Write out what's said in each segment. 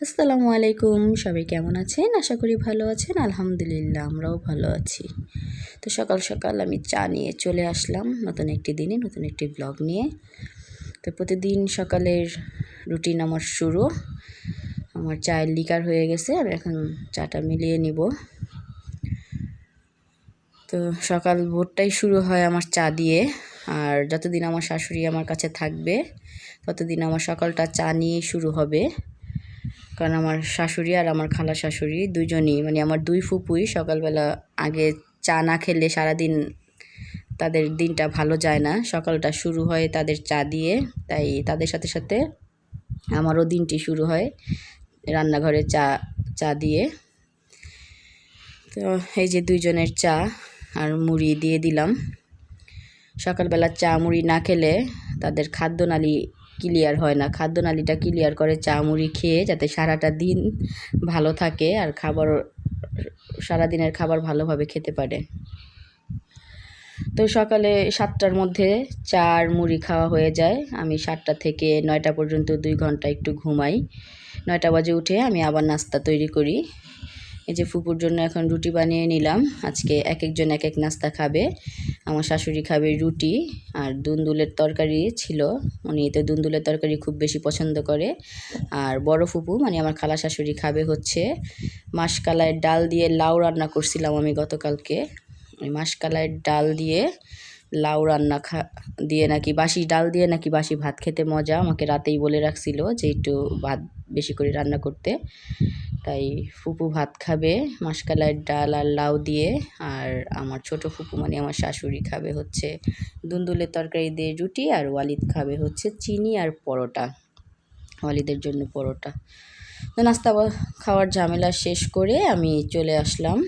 আসসালামু আলাইকুম। সবাই কেমন আছেন? আশা করি ভালো আছেন। আলহামদুলিল্লাহ, আমরাও ভালো আছি। তো সকাল সকাল আমি চা নিয়ে চলে আসলাম নতুন একটি দিনে, নতুন একটি ব্লগ নিয়ে। তো প্রতিদিন সকালের রুটিন আমার শুরু। আমার চায়ের লিকার হয়ে গেছে আমি এখন চাটা মিলিয়ে নিব। তো সকাল ভোরটাই শুরু হয় আমার চা দিয়ে। আর যতদিন আমার শাশুড়ি আমার কাছে থাকবে, ততদিন আমার সকালটা চা নিয়েই শুরু হবে। কারণ আমার শাশুড়ি আর আমার খালা শাশুড়ি দুজনই মানে আমার দুই ফুপুই সকালবেলা আগে চা না খেলে সারাদিন তাদের দিনটা ভালো যায় না। সকালটা শুরু হয় তাদের চা দিয়ে, তাই তাদের সাথে সাথে আমারও দিনটি শুরু হয় রান্নাঘরে চা চা দিয়ে। তো এই যে দুইজনের চা আর মুড়ি দিয়ে দিলাম। সকালবেলা চা মুড়ি না খেলে তাদের খাদ্যনালী ক্লিয়ার হয় না। খাদ্যনালীটা ক্লিয়ার করে চা মুড়ি খেয়ে যাতে সারাটা দিন ভালো থাকে আর খাবার, সারাদিনের খাবার ভালোভাবে খেতে পারে। তো সকালে সাতটার মধ্যে চার মুড়ি খাওয়া হয়ে যায়। আমি সাতটা থেকে নয়টা পর্যন্ত দুই ঘণ্টা একটু ঘুমাই। নয়টা বাজে উঠে আমি আবার নাস্তা তৈরি করি। এই যে ফুপুর জন্য এখন রুটি বানিয়ে নিলাম। আজকে এক একজন এক এক নাস্তা খাবে। আমার শাশুড়ি খাবে রুটি আর দুন্দুলের তরকারি ছিল। উনি তো দুন্দুলের তরকারি খুব বেশি পছন্দ করে। আর বড় ফুপু মানে আমার খালা শাশুড়ি খাবে হচ্ছে মাসকালাইয়ের ডাল দিয়ে লাউ রান্না করছিলাম আমি গতকালকে। ওই মাসকালাইয়ের ডাল দিয়ে লাউ রান্না খা, দিয়ে নাকি বাসি, ডাল দিয়ে নাকি বাসি ভাত খেতে মজা। আমাকে রাতেই বলে রাখছিল যে একটু ভাত বেশি করে রান্না করতে। তাই ফুপু ভাত খাবে, মাসকালাইয়ের ডাল আর লাউ দিয়ে, আর আমার ছোট ফুপু মানে আমার শাশুড়ি খাবে হচ্ছে দুন্দুলের তরকারি দিয়ে রুটি আর ওয়ালিদ খাবে হচ্ছে চিনি আর পরোটা। ওয়ালিদের জন্য পরোটা। তো নাস্তা খাওয়ার ঝামেলা শেষ করে আমি চলে আসলাম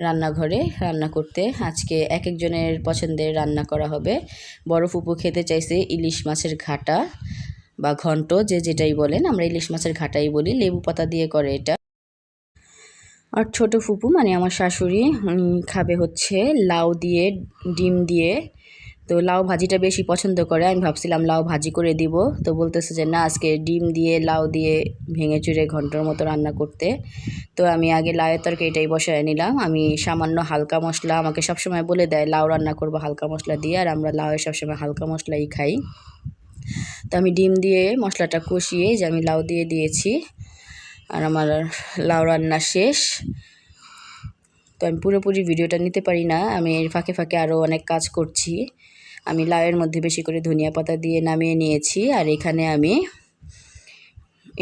রান্নাঘরে রান্না করতে। আজকে এক একজনের পছন্দের রান্না করা হবে। বড় ফুপু খেতে চাইছে ইলিশ মাছের ঘাটা। বা ঘন্ট, যে যেটাই বলেন, আমরা ইলিশ মাছের ঘাটাই বলি, লেবু পাতা দিয়ে করে এটা। আর ছোট ফুপু মানে আমার শাশুড়ি খাবে হচ্ছে লাউ দিয়ে, ডিম দিয়ে। তো লাউ ভাজিটা বেশি পছন্দ করে, আমি ভাবছিলাম লাউ ভাজি করে দিব। তো বলতেছে যে, না, আজকে ডিম দিয়ে, লাউ দিয়ে ভেঙে চুড়ে ঘণ্টার মতো রান্না করতে। তো আমি আগে লাউয়ের তরকারিটাই বসায় নিলাম। আমি সামান্য হালকা মশলা, আমাকে সবসময় বলে দেয়, লাউ রান্না করব হালকা মশলা দিয়ে। আর আমরা লাউয়ের সবসময় হালকা মশলাই খাই। তো আমি ডিম দিয়ে মশলাটা কষিয়ে যে আমি লাউ দিয়ে দিয়েছি, আর আমার লাউ রান্না শেষ। তো আমি পুরোপুরি ভিডিওটা নিতে পারি না, আমি এর ফাঁকে ফাঁকে আরও অনেক কাজ করছি। আমি লাউয়ের মধ্যে বেশি করে ধনিয়া পাতা দিয়ে নামিয়ে নিয়েছি, আর এখানে আমি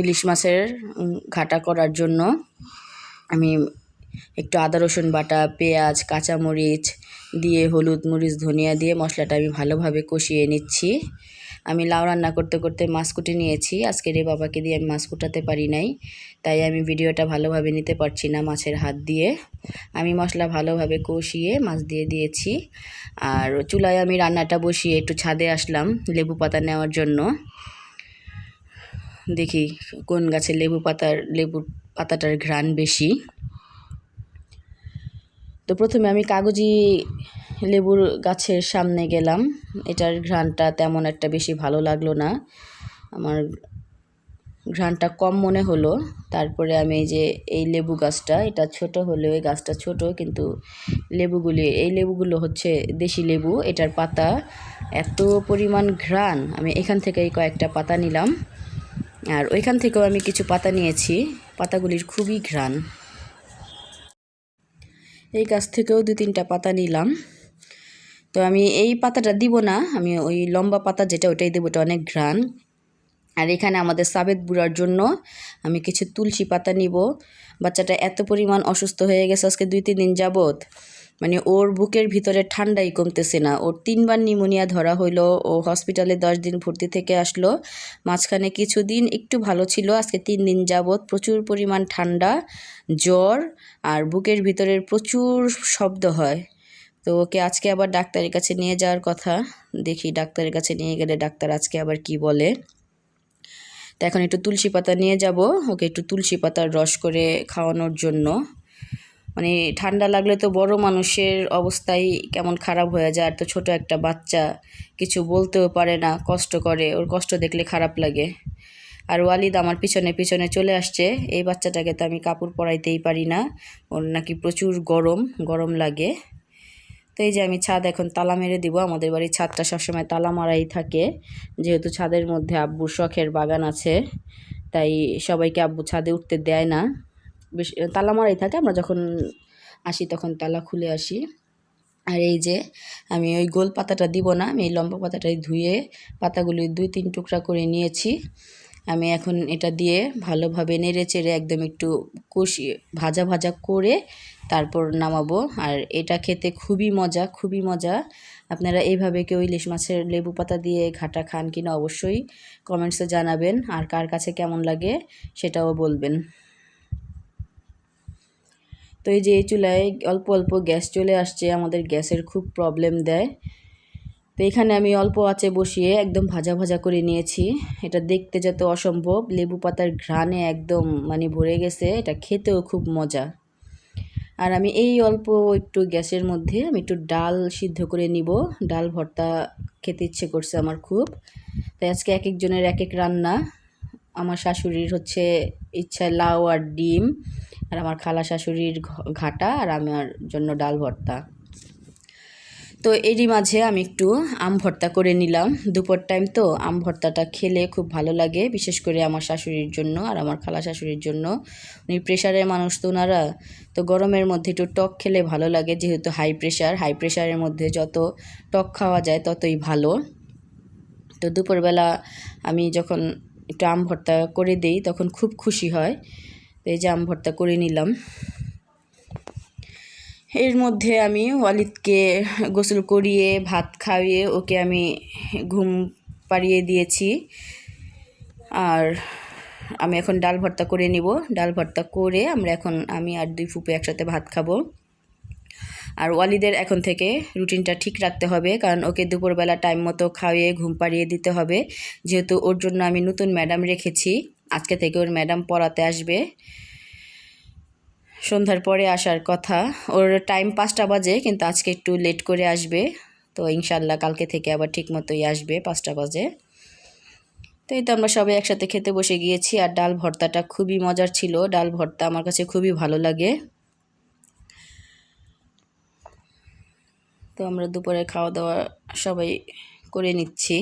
ইলিশ মাছের ঘাটা করার জন্য আমি একটু আদা, রসুন বাটা, পেঁয়াজ, কাঁচামরিচ দিয়ে হলুদ মরিচ, ধনিয়া দিয়ে মশলাটা আমি ভালোভাবে কষিয়ে নিচ্ছি। আমি লাউ রান্না করতে করতে মাছ কুটে নিয়েছি। আজকের এই বাবাকে দিয়ে আমি মাছ কুটাতে পারি নাই। তাই আমি ভিডিওটা ভালোভাবে নিতে পারছি না মাছের হাত দিয়ে। আমি মশলা ভালোভাবে কষিয়ে মাছ দিয়ে দিয়েছি। আর চুলায় আমি রান্নাটা বসিয়ে একটু ছাদে আসলাম লেবু পাতা নেওয়ার জন্য। দেখি কোন গাছে লেবু পাতার, লেবু পাতাটার ঘ্রাণ বেশি। তো প্রথমে আমি কাগজি লেবুর গাছের সামনে গেলাম। এটার ঘ্রাণটা তেমন একটা বেশি ভালো লাগল না। আমার ঘ্রাণটা কম মনে হলো। তারপরে আমি যে এই লেবু গাছটা, এটা ছোট হলেও এই গাছটা ছোট, কিন্তু লেবুগুলি, এই লেবুগুলো হচ্ছে দেশি লেবু, এটার পাতা এত পরিমাণ ঘ্রাণ। আমি এখান থেকেই কয়েকটা পাতা নিলাম। আর ওইখান থেকেও আমি কিছু পাতা নিয়েছি। পাতাগুলির খুবই ঘ্রাণ। এই গাছ থেকেও দু তিনটা পাতা নিলাম। তো আমি এই পাতাটা দিব না, আমি ওই লম্বা পাতা যেটা ওটাই দেবো, ওটা অনেক ঘ্রাণ। আর এখানে আমাদের সাবেদ বুড়ার জন্য আমি কিছু তুলসী পাতা নিব। বাচ্চাটা এত পরিমাণ অসুস্থ হয়ে গেছে, আজকে দুই তিন দিন যাবত মানে ওর বুকের ভিতরে ঠান্ডাই কমতেছে না। ওর তিনবার নিউমোনিয়া ধরা হইল, ও হসপিটালে দশ দিন ভর্তি থেকে আসলো। মাঝখানে কিছুদিন একটু ভালো ছিল, আজকে তিন দিন যাবৎ প্রচুর পরিমাণ ঠান্ডা, জ্বর, আর বুকের ভিতরের প্রচুর শব্দ হয়। তো ওকে আজকে আবার ডাক্তারের কাছে নিয়ে যাওয়ার কথা। দেখি ডাক্তারের কাছে নিয়ে গেলে ডাক্তার আজকে আবার কি বলে। তো এখন একটু তুলসী পাতা নিয়ে যাব। ওকে একটু তুলসী পাতার রস করে খাওয়ানোর জন্য। মানে ঠান্ডা লাগলে তো বড় মানুষের অবস্থাই কেমন খারাপ হয়ে যায়। আর তো ছোট একটা বাচ্চা কিছু বলতেও পারে না, কষ্ট করে। ওর কষ্ট দেখলে খারাপ লাগে। আর ওয়ালিদ আমার পিছনে পিছনে চলে আসছে। এই বাচ্চাটাকে তো আমি কাপড় পরাইতেই পারি না। ওর নাকি প্রচুর গরম গরম লাগে। তো এই যে আমি ছাদ এখন তালা মেরে দিব, আমাদের বাড়ির ছাদটা সবসময় তালা মারাই থাকে। যেহেতু ছাদের মধ্যে আব্বুর শখের বাগান আছে, তাই সবাইকে আব্বু ছাদে উঠতে দেয় না। বেশ, তালা মারাই থাকে, আমরা যখন আসি তখন তালা খুলে আসি। আর এই যে আমি ওই গোল পাতাটা দিব না, আমি এই লম্বা পাতাটাই ধুয়ে পাতাগুলি দুই তিন টুকরা করে নিয়েছি। আমি এখন এটা দিয়ে ভালোভাবে নেড়ে চেড়ে একদম একটু কষিয়ে, ভাজা ভাজা করে তারপর নামাবো। আর এটা খেতে খুবই মজা খুবই মজা। আপনারা এইভাবে কেউ ইলিশ মাছের লেবু পাতা দিয়ে ঘাটা খান কিনা অবশ্যই কমেন্টসে জানাবেন। আর কার কাছে কেমন লাগে সেটাও বলবেন। তো এই যে এই চুলায় অল্প অল্প গ্যাস চলে আসছে, আমাদের গ্যাসের খুব প্রবলেম দেয়। তো এখানে আমি অল্প আঁচে বসিয়ে একদম ভাজা ভাজা করে নিয়েছি। এটা দেখতে যত অসম্ভব, লেবু পাতার ঘ্রাণে একদম মানে ভরে গেছে। এটা খেতেও খুব মজা। আর আমি এই অল্প একটু গ্যাসের মধ্যে আমি একটু ডাল সিদ্ধ করে নিব। ডাল ভর্তা খেতে ইচ্ছে করছে আমার খুব। তাই আজকে এক একজনের এক এক রান্না। আমার শাশুড়ির হচ্ছে ইচ্ছা লাউ আর ডিম, আর আমার খালা শাশুড়ির ঘাটা, আর আমার জন্য ডাল ভর্তা। তো এরই মাঝে আমি একটু আম ভর্তা করে নিলাম। দুপুর টাইম তো আম ভর্তাটা খেলে খুব ভালো লাগে, বিশেষ করে আমার শাশুড়ির জন্য আর আমার খালা শাশুড়ির জন্য। উনি প্রেশারের মানুষ তো ওনারা। তো গরমের মধ্যে একটু টক খেলে ভালো লাগে, যেহেতু হাই প্রেশার হাই প্রেশারের মধ্যে যত টক খাওয়া যায় ততই ভালো। তো দুপুরবেলা আমি যখন একটু আম ভর্তা করে দিই, তখন খুব খুশি হয়। তো এই যে আম ভর্তা করে নিলাম। এর মধ্যে আমি ওয়ালিদকে গোসল করিয়ে, ভাত খাইয়ে ওকে আমি ঘুম পাড়িয়ে দিয়েছি। আর আমি এখন ডাল ভর্তা করে নিব। ডাল ভর্তা করে আমরা এখন, আমি আর দুই ফুপে একসাথে ভাত খাব। আর ওয়ালিদের এখন থেকে রুটিনটা ঠিক রাখতে হবে, কারণ ওকে দুপুরবেলা টাইম মতো খাইয়ে, ঘুম পাড়িয়ে দিতে হবে। যেহেতু ওর জন্য আমি নতুন ম্যাডাম রেখেছি, আজকে থেকে ওর ম্যাডাম পড়াতে আসবে। সন্ধ্যার পরে আসার কথা। ওর টাইম পাঁচটা বাজে, কিন্তু আজকে একটু লেট করে আসবে। তো ইনশাল্লাহ কালকে থেকে আবার ঠিক মতোই আসবে পাঁচটা বাজে। তো এই তো আমরা সবাই একসাথে খেতে বসে গিয়েছি, আর ডাল ভর্তাটা খুবই মজার ছিল। ডাল ভর্তা আমার কাছে খুবই ভালো লাগে। তো আমরা দুপুরে খাওয়া দাওয়া সবাই করে নিচ্ছি।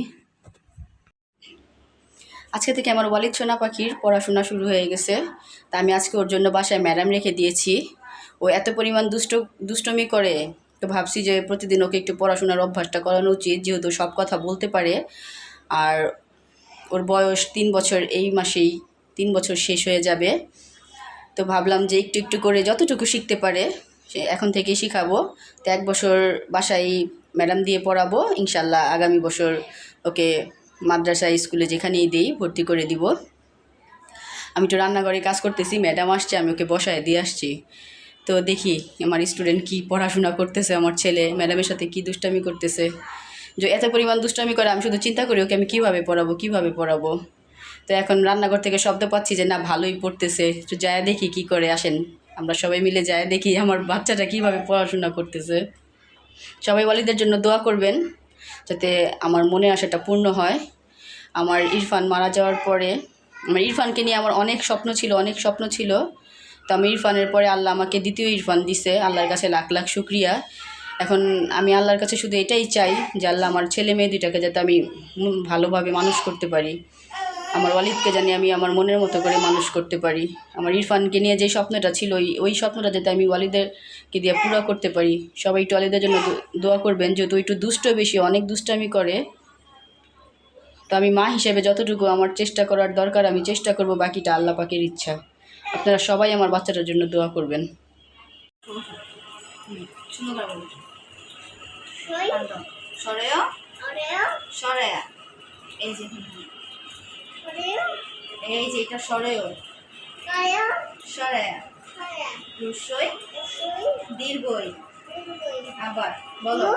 আজকে থেকে আমার ওয়ালিদ সোনা পাখির পড়াশোনা শুরু হয়ে গেছে। তা আমি আজকে ওর জন্য বাসায় ম্যাডাম রেখে দিয়েছি। ও এত পরিমাণ দুষ্ট, দুষ্টমি করে, তো ভাবছি যে প্রতিদিন ওকে একটু পড়াশোনার অভ্যাসটা করানো উচিত, যেহেতু সব কথা বলতে পারে। আর ওর বয়স তিন বছর, এই মাসেই তিন বছর শেষ হয়ে যাবে। তো ভাবলাম যে একটু একটু করে যতটুকু শিখতে পারে, সে এখন থেকেই শিখাবো। তো এক বছর বাসায় ম্যাডাম দিয়ে পড়াবো, ইনশাল্লাহ আগামী বছর ওকে মাদ্রাসা, স্কুলে যেখানেই দিই ভর্তি করে দিব। আমি তো রান্নাঘরে কাজ করতেছি, ম্যাডাম আসছে, আমি ওকে বসায় দিয়ে আসছি। তো দেখি আমার স্টুডেন্ট কি পড়াশোনা করতেছে, আমার ছেলে ম্যাডামের সাথে কি দুষ্টামি করতেছে। যে এত পরিমাণ দুষ্টামি করে, আমি শুধু চিন্তা করি ওকে আমি কীভাবে পড়াবো কীভাবে পড়াবো। তো এখন রান্নাঘর থেকে শব্দ পাচ্ছি যে, না, ভালোই পড়তেছে। তো যায় দেখি কি করে, আসেন। আমরা সবাই মিলে যায় দেখি আমার বাচ্চাটা কীভাবে পড়াশোনা করতেছে। সবাই ওয়ালিদের জন্য দোয়া করবেন। যাতে আমার মনে আশাটা পূর্ণ হয়। আমার ইরফান মারা যাওয়ার পরে আমার ইরফানকে নিয়ে আমার অনেক স্বপ্ন ছিল, অনেক স্বপ্ন ছিল। তো আমি ইরফানের পরে আল্লাহ আমাকে দ্বিতীয় ইরফান দিছে, আল্লাহর কাছে লাখ লাখ শুক্রিয়া। এখন আমি আল্লাহর কাছে শুধু এটাই চাই যে আল্লাহ আমার ছেলে মেয়ে দুটাকে যাতে আমি ভালোভাবে মানুষ করতে পারি। আমার ওয়ালিদকে জানি আমি আমার মনের মতো করে মানুষ করতে পারি। আমার ইরফানকে নিয়ে যে স্বপ্নটা ছিল ওই ওই স্বপ্নটা যাতে আমি ওয়ালিদেরকে দিয়ে পুরো করতে পারি। সবাই একটু ওয়ালিদের জন্য দোয়া করবেন যেহেতু একটু দুষ্ট বেশি অনেক দুষ্টামি করে। তো আমি মা হিসেবে যতটুকু আমার চেষ্টা করার দরকার আমি চেষ্টা করব বাকিটা আল্লাহ পাকের ইচ্ছা। আপনারা সবাই আমার বাচ্চাটার জন্য দোয়া করবেন। সরেয়া সরেয়া এই যে। এই যে এটা সরেও সরেয়া। রুসই দীর্ঘই। আবার বলো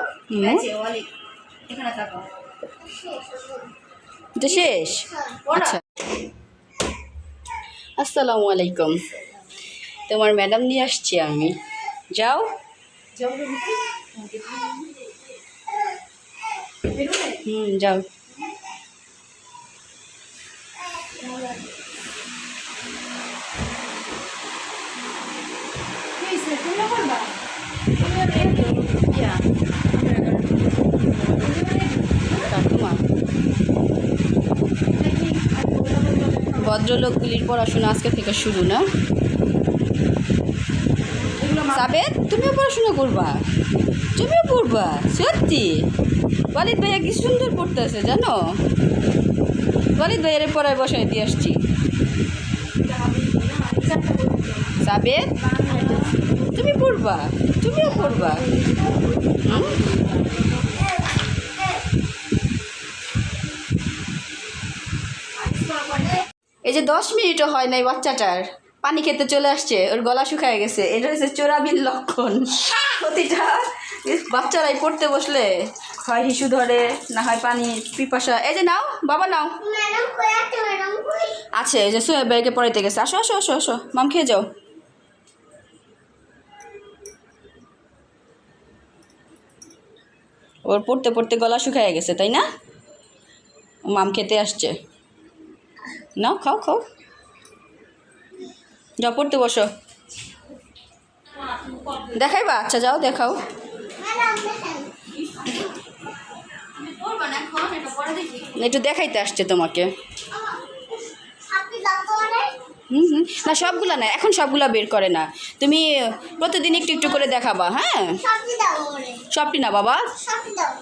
ওয়ালি এখানে থাকো। এটা শেষ? আচ্ছা। আসসালামু আলাইকুম। তোমার ম্যাডাম নিয়ে আসছি আমি। যাও। হুম যাও। ভদ্রলোকগুলির পড়াশোনা আজকে থেকে শুরু না? সাবেদ তুমিও পড়াশোনা করবা? তুমিও পড়বা? সত্যি? ওয়ালিদ ভাইয়া কি সুন্দর পড়তেছে জানো? ওয়ালিদ ভাইয়ারে পরে বসায় দিয়ে আসছি। তুমি পড়বা। তুমিও পড়বা। এই যে দশ মিনিটও হয় নাই বাচ্চাটার। পানি খেতে চলে আসছে, ওর গলা শুকায় গেছে। এটা হচ্ছে চোরাবির লক্ষণ। প্রতিটা বাচ্চারাই পড়তে বসলে হয় হিসু ধরে না হয় পানি পিপাসা। এই যে নাও বাবা নাও। আছে? এই যে সোহেব ভাইকে পড়াইতে গেছে। আসো আসো আসো আসো। মাম খেয়ে যাও। ওর পড়তে পড়তে গলা শুকায় গেছে তাই না? মাম খেতে আসছে। নাও খাও খাও। যাও পড়তে বসো। দেখাইবা? আচ্ছা যাও দেখাও। একটু দেখাইতে আসছে তোমাকে। হুম হুম। না, সবগুলা না, এখন সবগুলা বের করে না। তুমি প্রতিদিন একটু একটু করে দেখাবা হ্যাঁ? সবটি না, বাবা?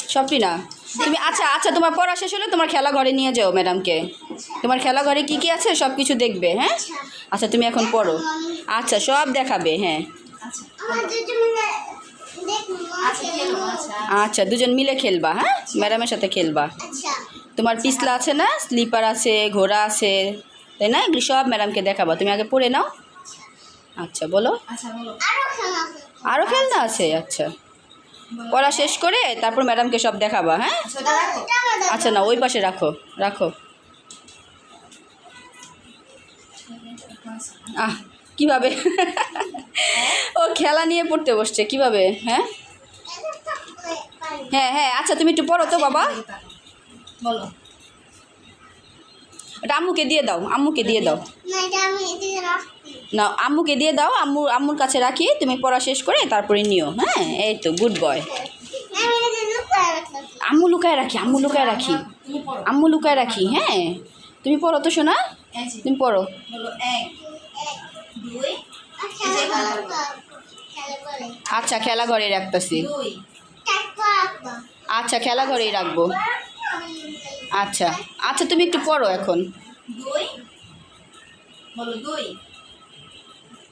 সবটি না। তুমি আচ্ছা আচ্ছা তোমার পড়া শেষ হলে তোমার খেলা ঘরে নিয়ে যাও ম্যাডামকে। তোমার খেলা ঘরে কী কী আছে? সব কিছু দেখবে হ্যাঁ? আচ্ছা তুমি এখন পড়ো। আচ্ছা সব দেখাবে হ্যাঁ। আচ্ছা দুজন মিলে খেলবা হ্যাঁ? ম্যাডামের সাথে খেলবা। তোমার পিছলা আছে না? স্লিপার আছে, ঘোড়া আছে, তাই না? এগুলি সব ম্যাডামকে দেখাবা। তুমি আগে পড়ে নাও। আচ্ছা বলো। আরও খেলনা আছে? আচ্ছা। পড়া শেষ করে তারপর ম্যাডামকে সব দেখাবা হ্যাঁ? আচ্ছা না, ওই পাশে রাখো রাখো। আহ, কীভাবে? ও খেলা নিয়ে পড়তে বসছে, কীভাবে হ্যাঁ? হ্যাঁ হ্যাঁ আচ্ছা তুমি একটু পড়ো তো, বাবা। বলো। ওটা আম্মুকে দিয়ে দাও আম্মুকে দিয়ে দাও। না আম্মুকে দিয়ে দাও আম্মু আম্মুর কাছে রাখি তুমি পড়া শেষ করে তারপরে নিও হ্যাঁ? এই তো গুড বয় লুকায় রাখলাম। আম্মু লুকায় রাখি আম্মু লুকায় রাখি। আম্মু লুকায় রাখি হ্যাঁ? তুমি পড়ো তো শোনা তুমি পড়ো। আর খেলা আচ্ছা খেলা ঘরে রাখতেছি। আচ্ছা খেলা ঘরেই রাখব। আচ্ছা আচ্ছা তুমি একটু পড়ো এখন।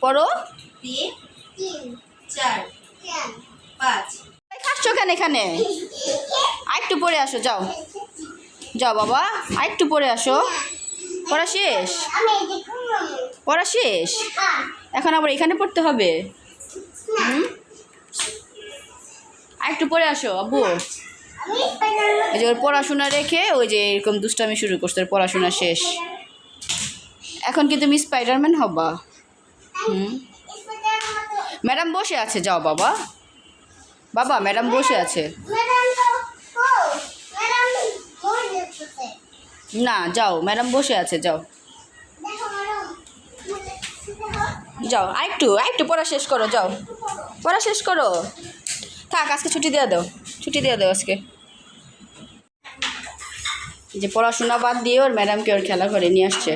পড়ো। খাচ্ছ কেন এখানে? আরেকটু পড়ে আসো যাও। যাও বাবা আরেকটু পড়ে আসো। পড়া শেষ? পড়া শেষ? এখন আবার এখানে পড়তে হবে? হুম? আরেকটু পরে আসো আব্বু। এই যে ওর পড়াশোনা রেখে ওই যে এরকম দুষ্টামি শুরু করছে পড়াশোনা শেষ। এখন কি তুমি স্পাইডারম্যান হবা। হুম। ম্যাডাম বসে আছে, যাও বাবা। বাবা, ম্যাডাম বসে আছে। না, যাও, ম্যাডাম বসে আছে, যাও। দেখো ম্যাডাম দেখো যাও আরেকটু পড়া শেষ করো, যাও। পড়া শেষ করো। থাক, আজকে ছুটি দিয়ে দাও, ছুটি দিয়ে দাও আজকে। যে পড়াশোনা বাদ দিয়ে ওর ম্যাডামকে ওর খেলা করে নিয়ে আসছে।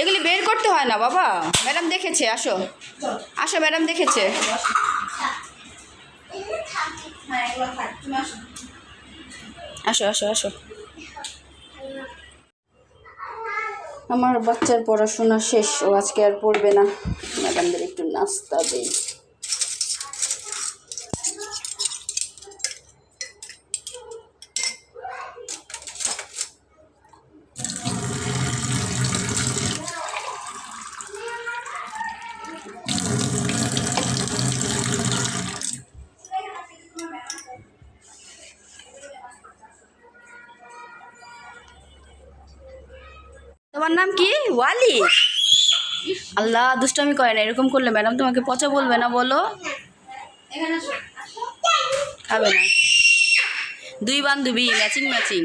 এগুলি বের করতে হয় না বাবা। ম্যাডাম দেখেছে, আসো। আসো, ম্যাডাম দেখেছে। আসো আসো আসো। আমার বাচ্চার পড়াশোনা শেষ, ও আজকে আর পড়বে না। ম্যাডামদের একটু নাস্তা দেই তোমার নাম কি ওয়ালি? আল্লাহ দুষ্টামি করে না এরকম করলে ম্যাডাম তোমাকে পচা বলবে না বলো। খাবে না। দুই বান্ধবী ম্যাচিং ম্যাচিং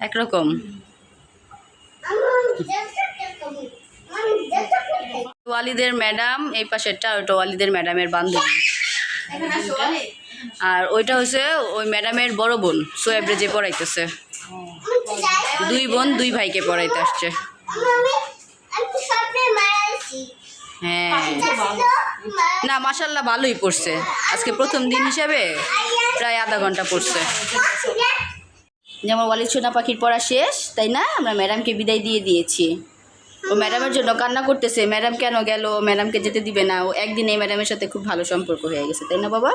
একরকম। ওয়ালিদের ম্যাডাম এই পাশেরটা ওটা ওয়ালিদের ম্যাডামের বান্ধবী। আর ওইটা হচ্ছে ওই ম্যাডামের বড় বোন সোয়েবরে যে পড়াইতেছে। দুই বোন দুই ভাইকে পড়াইতে আসছে। হ্যাঁ না মাসাল্লাহ ভালোই পড়ছে। আজকে প্রথম দিন হিসাবে প্রায় আধা ঘণ্টা পড়ছে। যেমন ওয়ালিদ সোনা পাখির পড়া শেষ তাই না? আমরা ম্যাডামকে বিদায় দিয়ে দিয়েছি। ও ম্যাডামের জন্য কান্না করতেছে ম্যাডাম কেন গেল? ম্যাডামকে যেতে দিবে না। ও একদিন এই ম্যাডামের সাথে খুব ভালো সম্পর্ক হয়ে গেছে তাই না বাবা?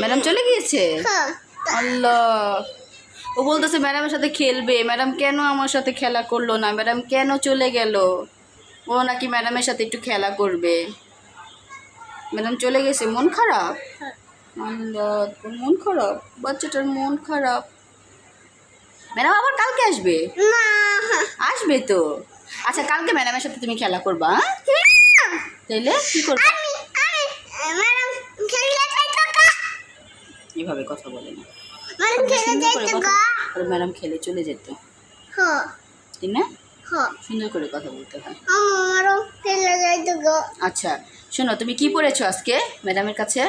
ম্যাডাম চলে গিয়েছে? আল্লাহ। ও বলতেছে ম্যাডামের সাথে খেলবে। ম্যাডাম কেন আমার সাথে খেলা করল না? ম্যাডাম কেন চলে গেল? ও নাকি ম্যাডামের সাথে একটু খেলা করবে? ম্যাডাম চলে গেছে। মন খারাপ? মন খারাপ? বাচ্চাটার মন খারাপ। ম্যাডাম আবার কালকে আসবে? না। আসবে তো? আচ্ছা কালকে ম্যাডামের সাথে তুমি খেলা করবা হ্যাঁ? তাইলে কি করবে? এভাবে কথা বলে না। সুন্দর করে কথা আর ম্যাডাম খেলে চলে যেত। ঠিক না? সুন্দর করে কথা বলতে হয়। আচ্ছা শোনো তুমি কি পড়েছো আজকে ম্যাডামের কাছে?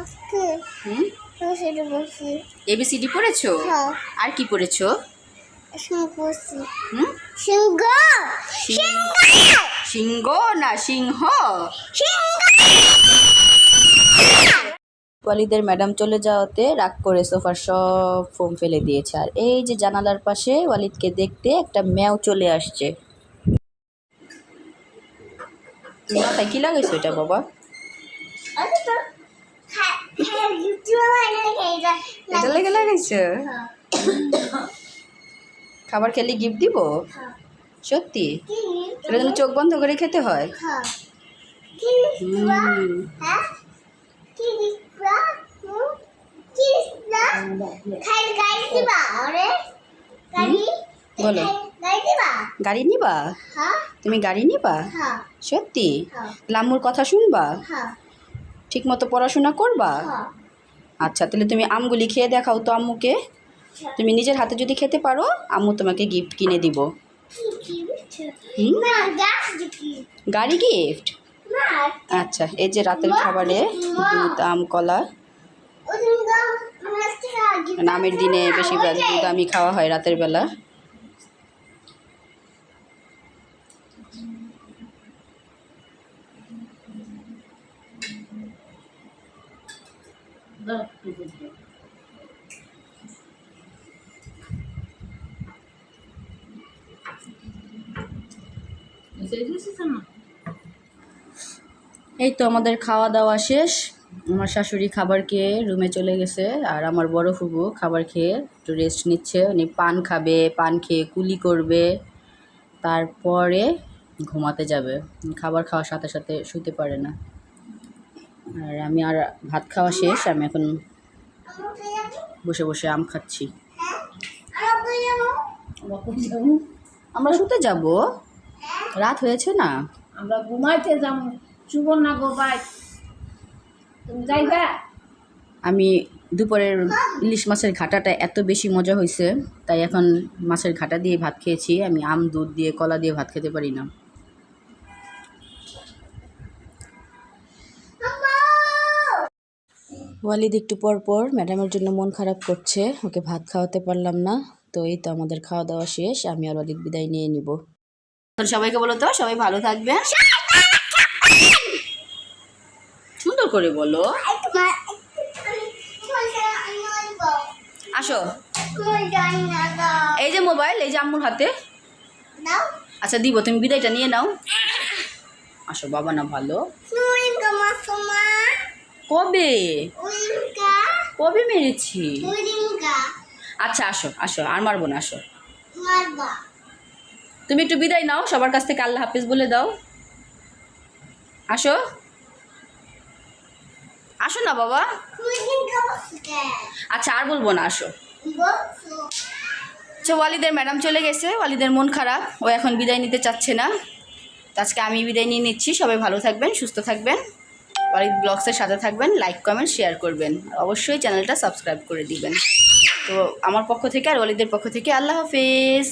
আজকে হুম? বসে বসে এবিসিডি পড়েছো? হ্যাঁ আর কি পড়েছো? সিংহ সিংহ! না সিংহ! ওয়ালিদের ম্যাডাম চলে যাওয়াতে রাগ করে সোফার সব ফোম ফেলে দিয়েছে। আর এই যে জানালার পাশে ওয়ালিদকে দেখতে একটা ম্যাও চলে আসছে। মাথায় কি লাগাইছো এটা বাবা? হ্যাঁ হ্যাঁ ইউটিউবে খেলা এটা লেগে লাগাইছো। খাবার খেলে গিফট দিব? সত্যি? এটা জন্য চোখ বন্ধ করে খেতে হয়? হ্যাঁ। হুম। হ্যাঁ কি দিবা হুম কি দিবা খাই গাড়ি দিবা আরে গাড়ি বলো। গাড়ি নিবা? হ্যাঁ। তুমি গাড়ি নিবা? হ্যাঁ। সত্যি? হ্যাঁ। লাম্মুর কথা শুনবা? ঠিক মতো পড়াশোনা করবা? আচ্ছা তাহলে তুমি আমগুলি খেয়ে দেখাও তো আম্মুকে। তুমি নিজের হাতে যদি খেতে পারো আম্মু তোমাকে গিফট কিনে দিব। গাড়ি গিফট আচ্ছা এই যে রাতের খাবারে দুধ আম কলা ওদিন গা আমার থেকে আগে নামের দিনে বেশিরভাগ দুধ আমি খাওয়া হয় রাতের বেলা। এই তো আমাদের খাওয়া দাওয়া শেষ। আমার শাশুড়ি খাবার খেয়ে রুমে চলে গেছে আর আমার বড় ফুবু খাবার খেয়ে একটু রেস্ট নিচ্ছে। উনি পান খাবে, পান খেয়ে কুলি করবে, তারপরে ঘুমাতে যাবে। খাবার খাওয়ার সাথে সাথে শুতে পারে না। আর আমি আর ভাত খাওয়া শেষ, আমি এখন বসে বসে আম খাচ্ছি। যাব? আমরা শুতে যাব। রাত হয়েছে না? আমরা ঘুমাইতে যাম সুবর্ণা গোবাই আমি দুপুরের ইলিশ মাছের ঘাটাটা এত বেশি মজা হয়েছে তাই এখন মাছের ঘাটা দিয়ে ভাত খেয়েছি। আমি আম দুধ দিয়ে কলা দিয়ে ভাত খেতে পারি না। ওয়ালিদ একটু পর পর ম্যাডামের জন্য মন খারাপ করছে ওকে ভাত খাওয়াতে পারলাম না তো এই তো আমাদের খাওয়া দাওয়া শেষ আমি আর ওয়ালিদ বিদায় নিয়ে নিব। এখন সবাইকে বলো তো সবাই ভালো থাকবে করে বলো। আসো। এই যে মোবাইল, এই যে আম্মুর হাতে। আচ্ছা দিব, তুমি বিদায়টা নিয়ে নাও। আসো, বাবা না ভালো। কবে? কবে মেরেছি? আচ্ছা আসো আসো, আর মারবো না, আসো। তুমি একটু বিদায় নাও, সবার কাছ থেকে আল্লাহ হাফিজ বলে দাও। আসো। আসো না বাবা। আচ্ছা আর বলব না, আসো। আচ্ছা ওয়ালিদের ম্যাডাম চলে গেছে। ওয়ালিদের মন খারাপ। ও এখন বিদায় নিতে চাচ্ছে না। আজকে আমি বিদায় নিয়ে নিচ্ছি। সবাই ভালো থাকবেন, সুস্থ থাকবেন। অলিদ ব্লগসের সাথে থাকবেন, লাইক, কমেন্ট, শেয়ার করবেন। অবশ্যই চ্যানেলটা সাবস্ক্রাইব করে দিবেন। তো আমার পক্ষ থেকে আর ওয়ালিদের পক্ষ থেকে আল্লাহ হাফিজ।